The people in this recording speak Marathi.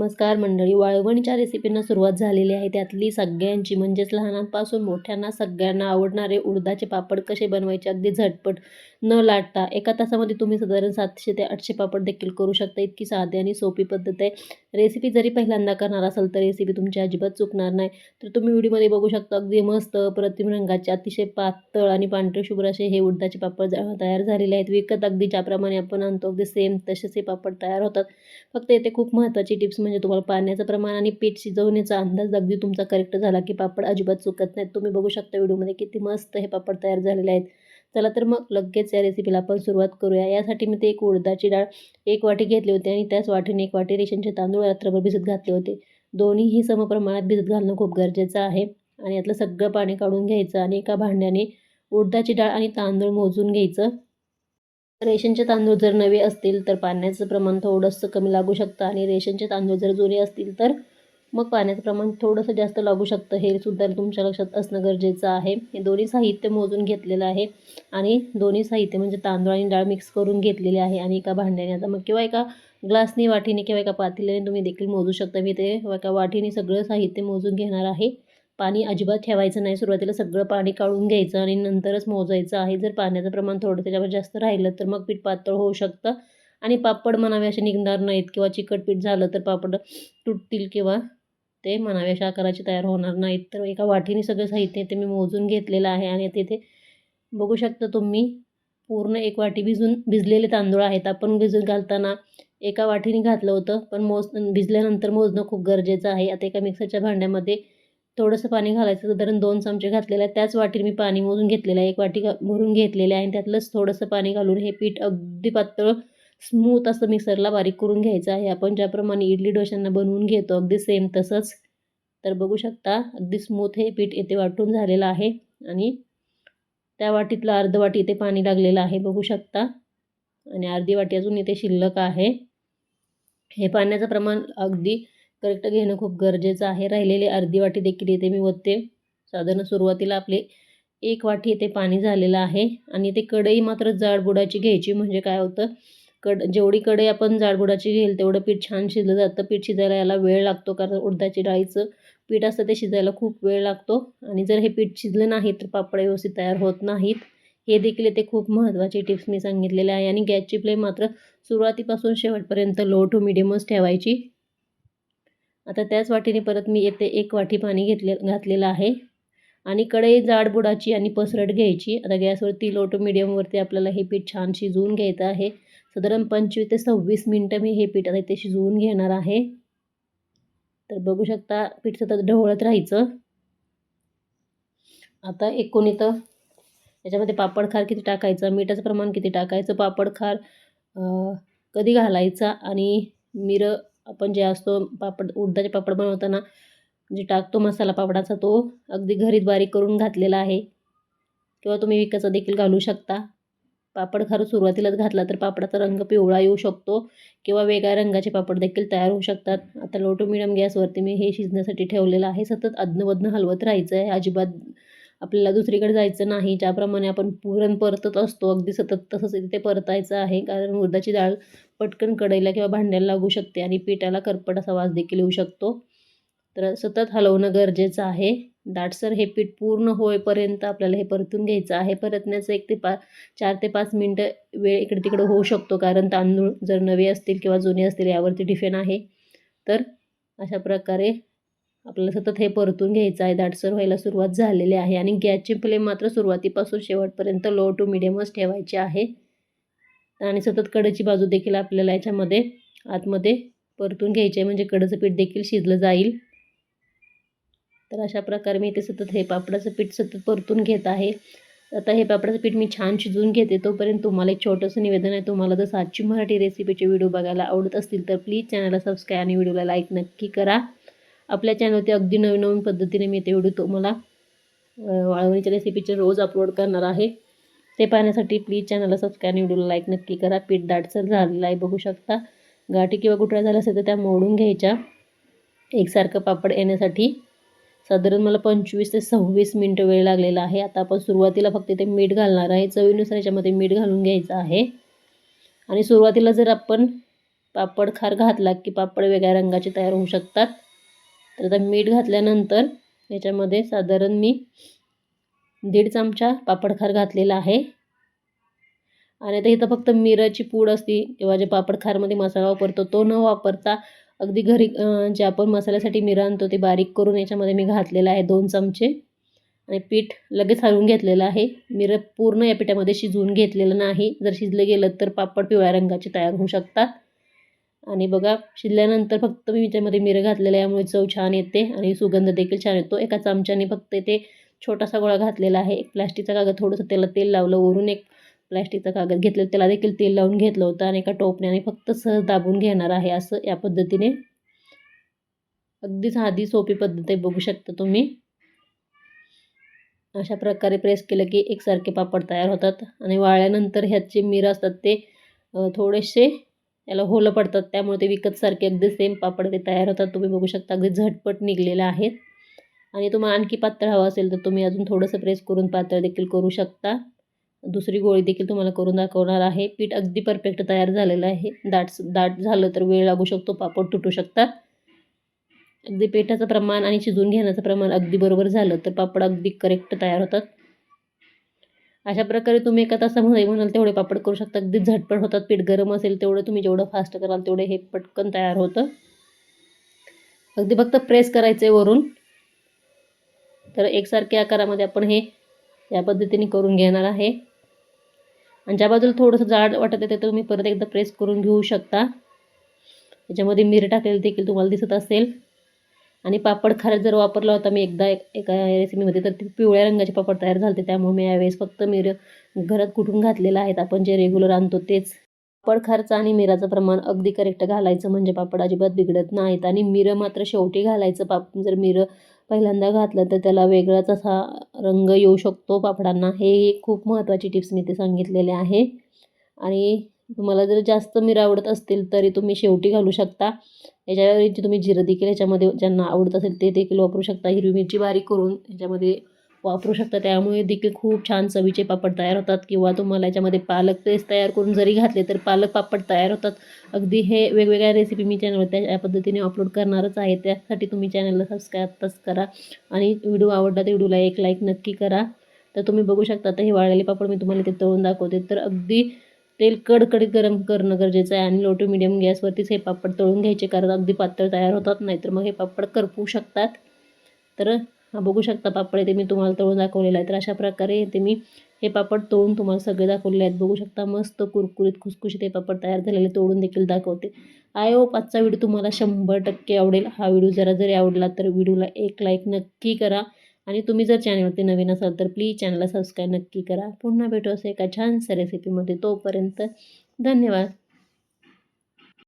नमस्कार मंडळी वाळवणीच्या रेसिपींना सुरुवात झालेली आहे. त्यातली सगळ्यांची म्हणजेच लहानांपासून मोठ्यांना सगळ्यांना आवडणारे उडदाचे पापड कसे बनवायचे अगदी झटपट न लाटता. एका तासामध्ये तुम्ही साधारण सातशे ते आठशे पापड देखील करू शकता. इतकी साधी आणि सोपी पद्धत आहे. रेसिपी जरी पहिल्यांदा करणार असाल तर रेसिपी तुमची अजिबात चुकणार नाही. तर तुम्ही व्हिडिओमध्ये बघू शकता अगदी मस्त प्रतिम रंगाचे अतिशय पातळ आणि पांढरे शुभ्र असे हे उडदाचे पापड तयार झालेले आहेत. विकत अगदी ज्याप्रमाणे आपण आणतो अगदी सेम तसेच हे पापड तयार होतात. फक्त येथे खूप महत्त्वाची टिप्स म्हणजे तुम्हाला पाण्याचं प्रमाण आणि पीठ शिजवण्याचा अंदाज अगदी तुमचा करेक्ट झाला की पापड अजिबात चुकत नाहीत. तुम्ही बघू शकता व्हिडिओमध्ये किती मस्त हे पापड तयार झालेले आहेत. चला तर मग लगेच या रेसिपीला आपण सुरुवात करूया. यासाठी मी ते एक उडदाची डाळ एक वाटी घेतली होती आणि त्याच वाटीने एक वाटी रेशनचे तांदूळ रात्रभर भिजत घातले होते. दोन्हीही समप्रमाणात भिजत घालणं खूप गरजेचं आहे. आणि यातलं सगळं पाणी काढून घ्यायचं आणि एका भांड्याने उडदाची डाळ आणि तांदूळ मोजून घ्यायचं. रेशनचे तांदूळ जर नवे असतील तर पाण्याचं प्रमाण थोडंसं कमी लागू शकतं आणि रेशनचे तांदूळ जर जुने असतील तर मग पाण्याचं प्रमाण थोडंसं जास्त लागू शकतं. हे सुद्धा तुमच्या लक्षात असणं गरजेचं आहे. हे दोन्ही साहित्य मोजून घेतलेलं आहे आणि दोन्ही साहित्य म्हणजे तांदूळ आणि डाळ मिक्स करून घेतलेले आहे आणि एका भांड्याने आता मग किंवा एका ग्लासनी वाटीने किंवा एका पातेल्याने तुम्ही देखील मोजू शकता. मी ते एका वाटीने सगळं साहित्य मोजून घेणार आहे. पाणी अजिबात ठेवायचं नाही. सुरुवातीला सगळं पाणी काढून घ्यायचं आणि नंतरच मोजायचं आहे. जर पाण्याचं प्रमाण थोडं त्याच्यावर जास्त राहिलं तर मग पीठ पातळ होऊ शकतं. आणि पापड म्हणावे असे निघणार नाहीत किंवा चिकट पीठ झालं तर पापड तुटतील किंवा ते म्हणावे अशा आकाराचे तयार होणार नाहीत. तर एका वाटीने सगळं साहित्य ते मी मोजून घेतलेलं आहे आणि तिथे बघू शकता तुम्ही पूर्ण एक वाटी भिजून भिजलेले तांदूळ आहेत. आपण भिजून घालताना एका वाटीने घातलं होतं पण मोज भिजल्यानंतर मोजणं खूप गरजेचं आहे. आता एका मिक्सरच्या भांड्यामध्ये थोडंसं पाणी घालायचं साधारण दोन चमचे घातलेलं आहे त्याच वाटीने मी पाणी मोजून घेतलेलं आहे. एक वाटी भरून घेतलेले आहे आणि त्यातलंच थोडंसं पाणी घालून हे पीठ अगदी पातळ स्मूथ असं मिक्सरला बारीक करून घ्यायचं आहे. आपण ज्याप्रमाणे इडली डोशांना बनवून घेतो अगदी सेम तसंच. तर बघू शकता अगदी स्मूथ हे पीठ येथे वाटून झालेलं आहे. आणि त्या वाटीतलं अर्ध वाटी इथे पाणी लागलेलं आहे बघू शकता. आणि अर्धी वाटी अजून इथे शिल्लक आहे. हे पाण्याचं प्रमाण अगदी करेक्ट घेणं खूप गरजेचं आहे. राहिलेली अर्धी वाटी देखील इथे मी ओतते. साधारण सुरुवातीला आपले एक वाटी इथे पाणी झालेलं आहे. आणि ते कढई मात्र जाडबुडाची घ्यायची. म्हणजे काय होतं? कड जेवढी कढई आपण जाडबुडाची घेईल तेवढं पीठ छान शिजलं जातं. पीठ शिजायला याला वेळ लागतो. कारण उडदाची डाळीचं पीठ असतं ते शिजायला खूप वेळ लागतो. आणि जर हे पीठ शिजलं नाही तर पापड व्यवस्थित तयार होत नाहीत. हे देखील इथे खूप महत्त्वाचे टिप्स मी सांगितलेले आहे. आणि गॅसची फ्लेम मात्र सुरुवातीपासून शेवटपर्यंत लो टू मिडियमच ठेवायची. आता त्याच वाटीने परत मी येथे एक वाटी पाणी घेतले घातलेलं आहे. आणि कढई जाडबुडाची आणि पसरट घ्यायची. आता गॅसवरती लो टू मिडियमवरती आपल्याला हे पीठ छान शिजवून घ्यायचं आहे. साधारण पंचवीस ते सव्वीस मिनटं मी हे पीठ आता इथे शिजवून घेणार आहे. तर बघू शकता पीठ सतत ढवळत राहायचं. आता एकूण इथं याच्यामध्ये पापडखार किती टाकायचं मिठाचं प्रमाण किती टाकायचं पापडखार कधी घालायचा आणि मिरं आपण जे असतो पापड उडदाचे पापड बनवताना जे टाकतो मसाला पापडाचा तो अगदी घरीत बारीक करून घातलेला आहे. किंवा तुम्ही विकाचा देखील घालू शकता. पापड खरं सुरुवातीलाच घातला तर पापडाचा रंग पिवळा येऊ शकतो किंवा वेगळ्या रंगाचे पापड देखील तयार होऊ शकतात. आता लोटो मिडियम गॅसवरती मी हे शिजण्यासाठी ठेवलेलं आहे. सतत अदनवदनं हलवत राहायचं आहे. अजिबात आपल्याला दुसरीकडे जायचं नाही. ज्याप्रमाणे आपण पुरण परतत असतो अगदी सतत तसंच तिथे परतायचं आहे. कारण उडदाची डाळ पटकन कढईला किंवा भांड्याला लागू शकते आणि पिठाला करपट असा वास देखील येऊ शकतो. तर सतत हलवणं गरजेचं आहे. दाटसर हे पीठ पूर्ण होईपर्यंत आपल्याला हे परतून घ्यायचं आहे. परतण्याचं एक ते पा चार ते पाच मिनटं वेळ इकडे तिकडे होऊ शकतो. कारण तांदूळ जर नवे असतील किंवा जुने असतील यावरती डिफेन आहे. तर अशा प्रकारे आपल्याला सतत हे परतून घ्यायचं आहे. दाटसर व्हायला सुरुवात झालेली आहे आणि गॅसची फ्लेम मात्र सुरुवातीपासून शेवटपर्यंत लो टू मिडियमच ठेवायची आहे. आणि सतत कडची बाजू देखील आपल्याला याच्यामध्ये आतमध्ये परतून घ्यायची आहे. म्हणजे कडचं पीठ देखील शिजलं जाईल. तर अशा प्रकारे मी इथे सतत हे पापडाचं पीठ सतत परतून घेत आहे. आता हे पापडाचं पीठ मी छान शिजवून घेते. तोपर्यंत तुम्हाला एक छोटंसं निवेदन आहे. तुम्हाला जर सातची मराठी रेसिपीचे व्हिडिओ बघायला आवडत असतील तर प्लीज चॅनलला सबस्क्राईब आणि व्हिडिओला लाईक नक्की करा. आपल्या चॅनलवरती अगदी नवीन नवीन पद्धतीने मी ते व्हिडिओ तुम्हाला वाळवणीच्या रेसिपीचे रोज अपलोड करणार आहे. ते पाहण्यासाठी प्लीज चॅनलला सबस्क्राईब आणि व्हिडिओला लाईक नक्की करा. पीठ दाटसर झालेलं आहे बघू शकता. गाठी किंवा गुठळ्या झाल्या असेल तर त्या मोडून घ्यायच्या. एकसारखं पापड येण्यासाठी साधारण मला पंचवीस ते सव्वीस मिनटं वेळ लागलेला आहे. आता आपण सुरुवातीला फक्त ते मीठ घालणार आहे. चवीनुसार याच्यामध्ये मीठ घालून घ्यायचं आहे. आणि सुरुवातीला जर आपण पापड खार घातला की पापड वेगळ्या रंगाचे तयार होऊ शकतात. तर आता मीठ घातल्यानंतर याच्यामध्ये साधारण मी दीड चमचा पापड खार घातलेला आहे. आणि आता इथं फक्त मिराची पूड असते किंवा जे पापड खारमध्ये मसाला वापरतो तो न वापरता अगदी घरी जे आपण मसाल्यासाठी मिरा आणतो ते बारीक करून याच्यामध्ये मी घातलेलं आहे दोन चमचे. आणि पीठ लगेच हलवून घेतलेलं आहे. मिरं पूर्ण या पिठामध्ये शिजवून घेतलेलं नाही. जर शिजलं गेलं तर पापड पिवळ्या रंगाचे तयार होऊ शकतात. आणि बघा शिजल्यानंतर फक्त मी त्यामध्ये मिरं घातलेलं आहे. यामुळे चव छान येते आणि सुगंध देखील छान येतो. एका चमच्याने फक्त ते छोटासा गोळा घातलेला आहे. एक प्लॅस्टिकचा कागद थोडंसं त्याला तेल लावलं. वरून एक प्लॅस्टिकचा कागद घेतलेला. त्याला देखील तेल लावून घेतलं होतं आणि एका टोपण्याने फक्त सहज दाबून घेणार आहे असं या पद्धतीने. अगदी साधी सोपी पद्धत आहे. बघू शकता तुम्ही. अशा प्रकारे प्रेस केलं की एकसारखे पापड तयार होतात. आणि वाळल्यानंतर ह्याचे मीर असतात ते थोडेसे याला होलं पडतात. त्यामुळे ते विकतसारखे अगदी सेम पापड ते तयार होतात. तुम्ही बघू शकता अगदी झटपट निघलेलं आहेत. आणि तुम्हाला आणखी पातळ हवं असेल तर तुम्ही अजून थोडंसं प्रेस करून पातळ देखील करू शकता. दुसरी गोळी देखील तुम्हाला करून दाखवणार आहे. पीठ अगदी परफेक्ट तयार झालेलं आहे. दाट दाट झालं तर वेळ लागू शकतो. पापड तुटू शकतात. अगदी पिठाचं प्रमाण आणि शिजवून घेण्याचं प्रमाण अगदी बरोबर झालं तर पापड अगदी करेक्ट तयार होतात. अशा प्रकारे तुम्ही एका तासामध्ये म्हणाल तेवढे पापड करू शकता. अगदी झटपट होतात पीठ गरम असेल तेवढं तुम्ही जेवढं फास्ट कराल तेवढे हे पटकन तयार होतं. अगदी फक्त प्रेस करायचं आहे वरून. तर एकसारख्या आकारामध्ये आपण हे या पद्धतीने करून घेणार आहे. आणि ज्या बाजूला थोडंसं जाड वाटत आहे ते तुम्ही परत एकदा प्रेस करून घेऊ शकता. त्याच्यामध्ये मीर टाकलेलं देखील तुम्हाला दिसत असेल. आणि पापड खार जर वापरला होता मी एकदा एक एका रेसिपीमध्ये तर ते पिवळ्या रंगाचे पापड तयार झाले त्यामुळे मी यावेळेस फक्त मीर घरात कुठून घातलेलं आहेत आपण जे रेग्युलर आणतो तेच. पापड खारचं आणि मिराचं प्रमाण अगदी करेक्ट घालायचं म्हणजे पापड अजिबात बिघडत नाहीत. आणि मिरं मात्र शेवटी घालायचं. पाप जर मिरं पहिल्यांदा घातलं तर त्याला वेगळाच असा रंग येऊ शकतो पापडांना. हे खूप महत्त्वाची टिप्स मी ते सांगितलेले आहे. आणि तुम्हाला जर जास्त मिरं आवडत असतील तरी तुम्ही शेवटी घालू शकता. याच्यावरची तुम्ही जिरं देखील याच्यामध्ये ज्यांना आवडत असेल ते देखील वापरू शकता. हिरवी मिरची बारीक करून याच्यामध्ये वापरू शकता. त्यामुळे देखील खूप छान चवीचे पापड तयार होतात किंवा तुम्हाला याच्यामध्ये पालक पेस्ट तयार करून जरी घातले तर पालक पापड तयार होतात. अगदी हे वेगवेगळ्या रेसिपी मी चॅनलवर त्या पद्धतीने अपलोड करणारच आहे. त्यासाठी तुम्ही चॅनलला सबस्क्राईब आत्ताच करा आणि व्हिडिओ आवडला तर व्हिडिओला एक लाईक नक्की करा. तर तुम्ही बघू शकता तर हे वाळलेले पापड मी तुम्हाला ते तळून दाखवते. तर अगदी तेल कडकडीत गरम करणं गरजेचं आहे आणि लो टू मिडियम गॅसवरतीच हे पापड तळून घ्यायचे कारण अगदी पातळ तयार होतात नाही तर मग हे पापड करपू शकतात. तर हा बघू शकता पापड ते मी तुम्हाला तळून दाखवलेलं आहे. तर अशा प्रकारे ते मी हे पापड तळून तुम्हाला सगळे दाखवलेले आहेत. बघू शकता मस्त कुरकुरीत खुसखुशीत हे पापड तयार झालेले तोडून देखील दाखवते. आय ओ आजचा व्हिडिओ तुम्हाला शंभर टक्के आवडेल. हा व्हिडिओ जरा जरी आवडला तर व्हिडिओला एक लाईक नक्की करा. आणि तुम्ही जर चॅनलवरती नवीन असाल तर प्लीज चॅनलला सबस्क्राईब नक्की करा. पुन्हा भेटू असं एका छानशा रेसिपीमध्ये तोपर्यंत धन्यवाद.